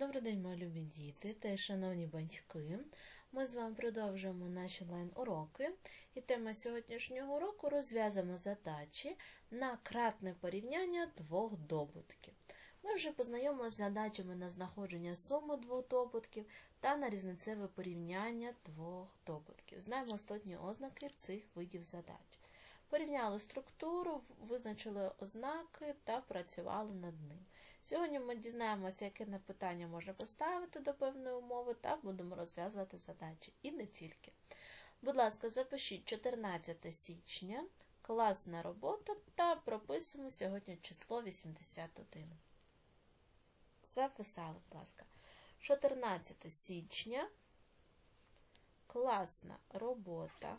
Добрий день, мої любі діти та шановні батьки. Ми з вами продовжуємо наші онлайн-уроки. І тема сьогоднішнього уроку розв'язуємо задачі на кратне порівняння двох добутків. Ми вже познайомилися з задачами на знаходження суми двох добутків та на різницеве порівняння двох добутків. Знаємо остатні ознаки цих видів задач. Порівняли структуру, визначили ознаки та працювали над ним. Сьогодні ми дізнаємося, яке на питання можна поставити до певної умови, та будемо розв'язувати задачі. І не тільки. Будь ласка, запишіть 14 січня, класна робота та прописуємо сьогодні число 81. Записали, будь ласка. 14 січня, класна робота.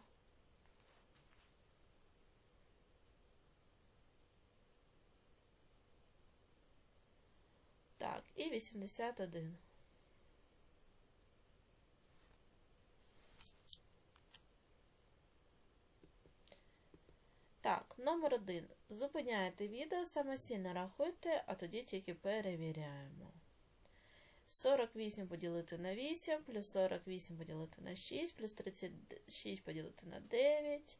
Так, і 81. Так, номер один. Зупиняєте відео, самостійно рахуйте, а тоді тільки перевіряємо. 48 поділити на 8, плюс 48 поділити на 6, плюс 36 поділити на 9.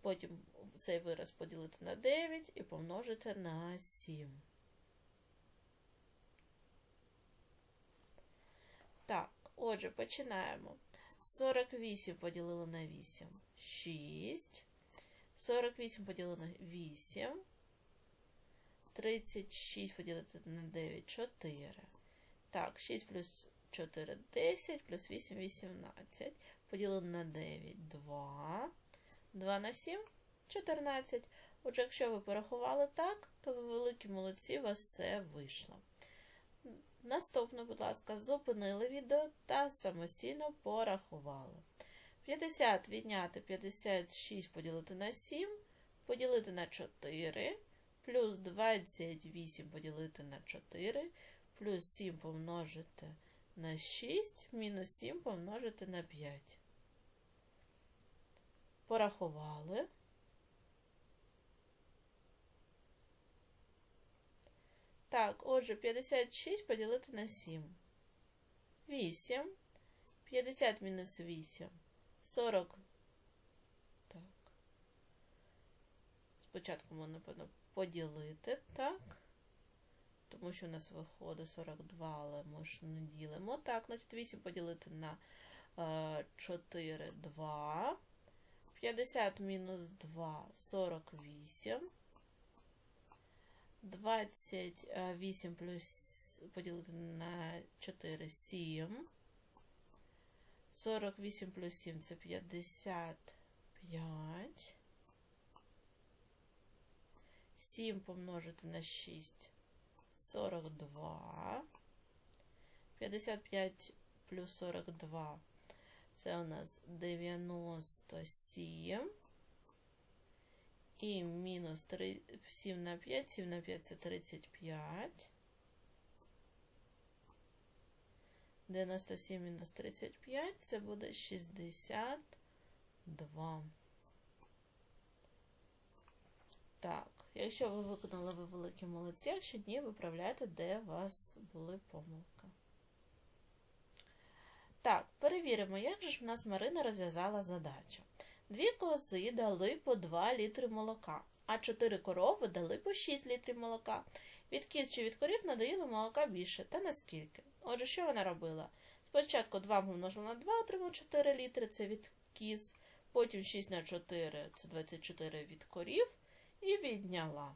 Потім цей вираз поділити на 9 і помножити на 7. Так, отже, починаємо. 48 поділили на 8 6. 48 поділили на 8. 36 поділити на 9 4. Так, 6 плюс 4 10, плюс 8 18. Поділили на 9 2. 2 на 7 14. Отже, якщо ви порахували так, то ви великі молодці, у вас все вийшло. Наступне, будь ласка, зупинили відео та самостійно порахували. 50 відняти 56 поділити на 7, поділити на 4, плюс 28 поділити на 4, плюс 7 помножити на 6, мінус 7 помножити на 5. Порахували. Так, отже, 56 поділити на 7. 8. 50 мінус 8. 40. Так. Спочатку ми, напевно, поділити, так. Тому що у нас виходить 42, але ми ж не ділимо. Так, значить 8 поділити на 4, 2. 50 мінус 2, 48. 28 плюс поділити на 4 7. 48 плюс 7 це 55. 7 помножити на 6 42. 55 плюс 42 це у нас 97. І мінус 3, 7 на 5, 7 на 5 це 35. 97 мінус 35 це буде 62. Так, якщо ви виконали ви великі молодці, якщо ні, виправляйте, де у вас були помилки. Так, перевіримо, як же ж в нас Марина розв'язала задачу. Дві кози дали по 2 літри молока, а 4 корови дали по 6 літрів молока. Від кіз чи від корів надоїло молока більше, та наскільки. Отже, що вона робила? Спочатку 2 помножила на 2, отримала 4 літри, це від кіз, потім 6 на 4 це 24 від корів, і відняла.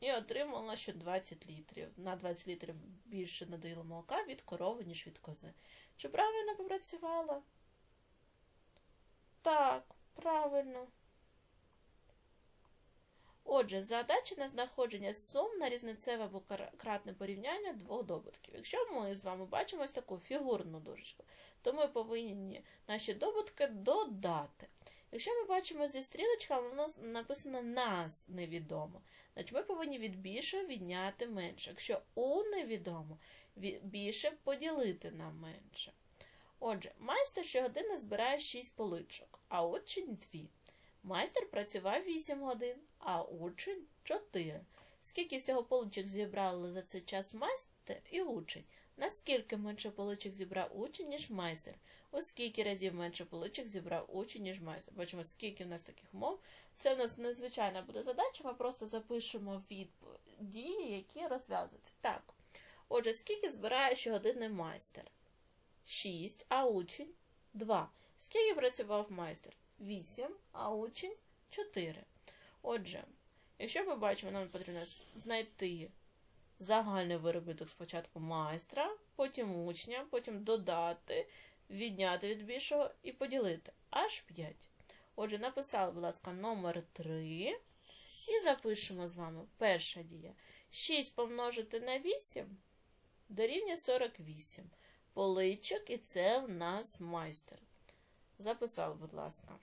І отримала ще 20 літрів. На 20 літрів більше надоїло молока від корови, ніж від кози. Чи правильно попрацювала? Так, правильно. Отже, задача на знаходження сум на різницеве або кратне порівняння двох добутків. Якщо ми з вами бачимо ось таку фігурну дужечку, то ми повинні наші добутки додати. Якщо ми бачимо зі стрілочками, у нас написано нас невідомо, значить ми повинні від більшого відняти менше. Якщо у невідомо, більше поділити на менше. Отже, майстер щогодини збирає 6 поличок, а учень 2. Майстер працював 8 годин, а учень 4. Скільки всього поличок зібрали за цей час майстер і учень? Наскільки менше поличок зібрав учень, ніж майстер? У скільки разів менше поличок зібрав учень, ніж майстер? Бачимо, скільки в нас таких мов. Це у нас незвичайна буде задача, ми просто запишемо від дії, які розв'язуються. Так. Отже, скільки збирає щогодинний майстер? 6, а учень 2. Скільки працював майстер? 8, а учень 4. Отже, якщо ми бачимо, нам потрібно знайти загальний виробіток спочатку майстра, потім учня, потім додати, відняти від більшого і поділити. Аж 5. Отже, написали, будь ласка, номер 3. І запишемо з вами перша дія. 6 помножити на 8 дорівнює 48. Поличок, і це в нас майстер. Записав, будь ласка.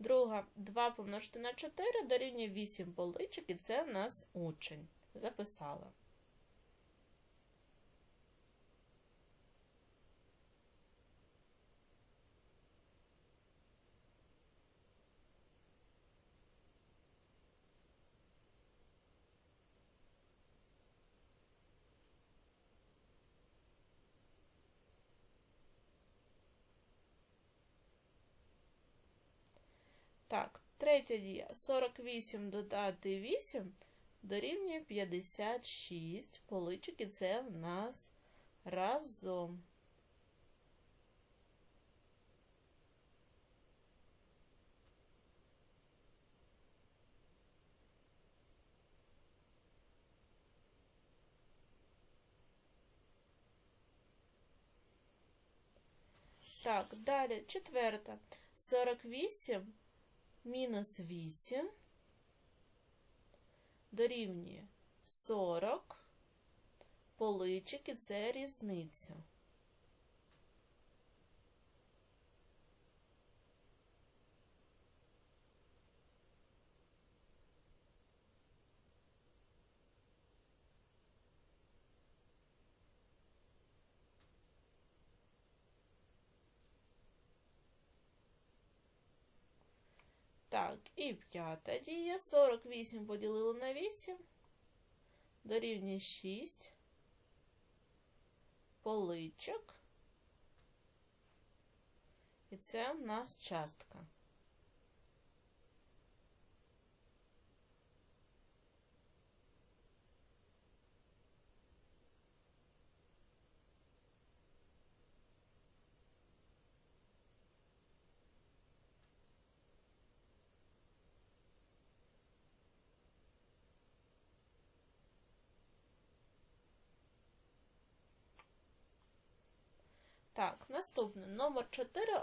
Друга 2 помножити на 4 дорівнює 8 поличок, і це в нас учень. Записала. Так, третя дія. 48 додати 8 дорівнює 56 поличок, і це в нас разом. Так, далі четверта. 48 мінус 8 дорівнює 40 поличик і це різниця. Так, і п'ята дія. 48 поділили на 8. Дорівнює 6. Поличок. І це в нас частка. Так, наступне номер 4,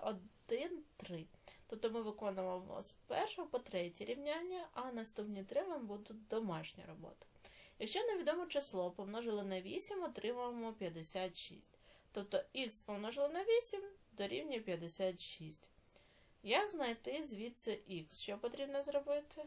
1, 3. Тобто ми виконуємо з першого по третє рівняння, а наступні три вам будуть домашня робота. Якщо невідоме число помножили на 8, отримаємо 56. Тобто х помножили на 8 дорівнює 56. Як знайти звідси х? Що потрібно зробити?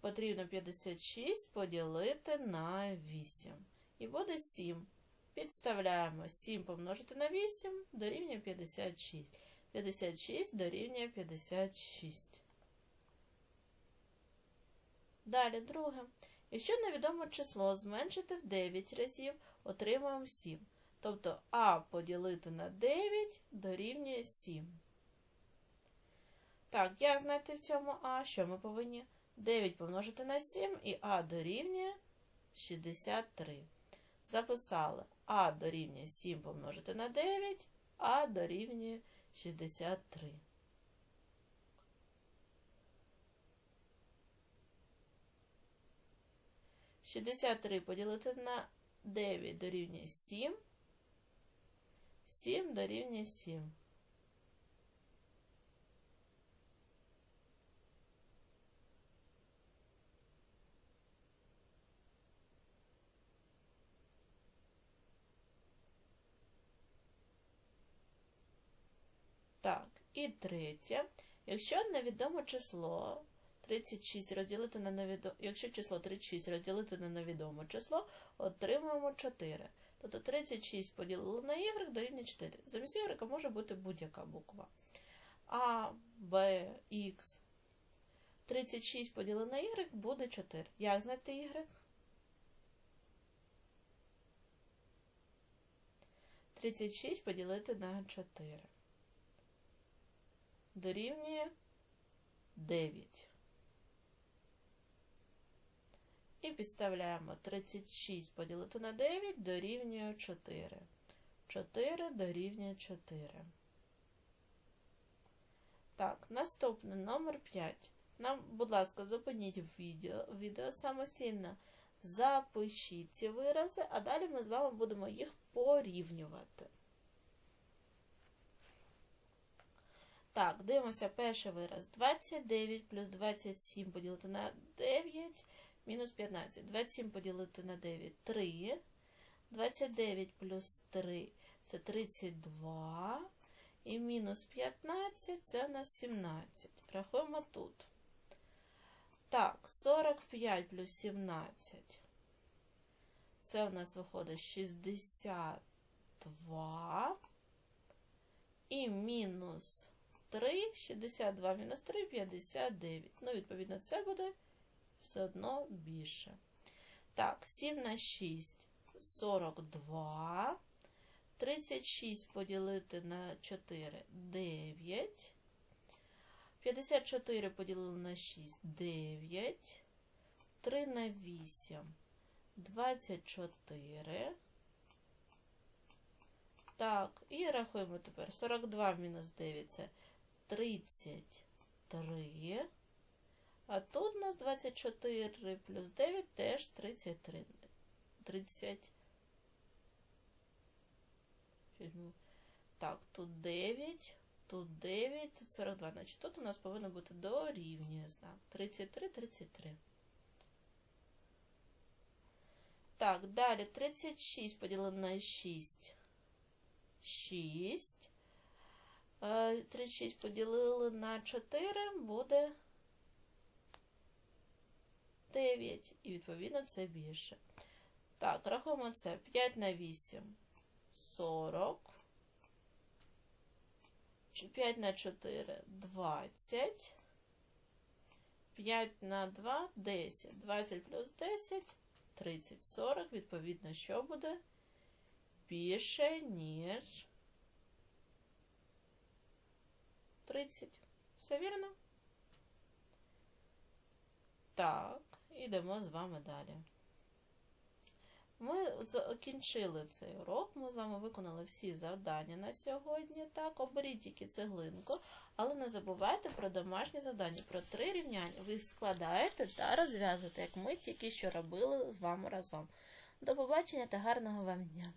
Потрібно 56 поділити на 8. І буде 7. Підставляємо 7 помножити на 8 дорівнює 56. 56 дорівнює 56. Далі друге. Якщо невідоме число зменшити в 9 разів, отримаємо 7. Тобто А поділити на 9 дорівнює 7. Так, як знайти в цьому А, що ми повинні? 9 помножити на 7 і А дорівнює 63. Записали А дорівнює 7 помножити на 9, А дорівнює 63. Шістдесят три поділити на 9 дорівнює 7. 7 дорівнює 7. Так, і третє. Якщо невідоме число 36 розділити на невідоме, якщо число 36 розділити на невідоме число, отримуємо 4. Тобто 36 поділили на y дорівнює 4. Замість y може бути будь-яка буква. А, Б, Х. 36 поділити на y буде 4. Як знайти y? 36 поділити на 4. Дорівнює 9. І підставляємо 36 поділити на 9 дорівнює 4. 4 дорівнює 4. Так, наступний номер 5. Нам, будь ласка, зупиніть відео, відео самостійно. Запишіть ці вирази, а далі ми з вами будемо їх порівнювати. Так, дивимося перший вираз. 29 плюс 27 поділити на 9, мінус 15. 27 поділити на 9 3. 29 плюс 3 це 32. І мінус 15 це у нас 17. Рахуємо тут. Так, 45 плюс 17. Це у нас виходить 62. І мінус 3, 62 мінус 3, 59. Ну, відповідно, це буде все одно більше. Так, 7 на 6, 42. 36 поділити на 4 9. 54 поділили на 6 9. 3 на 8 24. Так, і рахуємо тепер. 42 мінус 9 це 33. А тут у нас 24 плюс 9 теж 33. 30. Так, тут 9, тут 9, тут 42. Значить, тут у нас повинно бути дорівнює знак. 33, 33. Так, далі 36 поділено на 6. 6. 36 поділили на 4 буде 9. І, відповідно, це більше. Так, рахуємо це. 5 на 8. 40. 5 на 4 20. 5 на 2 10. 20 плюс 10 30. 40. Відповідно, що буде? Більше, ніж 30. Все вірно? Так, ідемо з вами далі. Ми закінчили цей урок, ми з вами виконали всі завдання на сьогодні. Так, оберіть тільки цеглинку, але не забувайте про домашні завдання. Про три рівняння ви їх складаєте та розв'язуєте, як ми тільки що робили з вами разом. До побачення та гарного вам дня!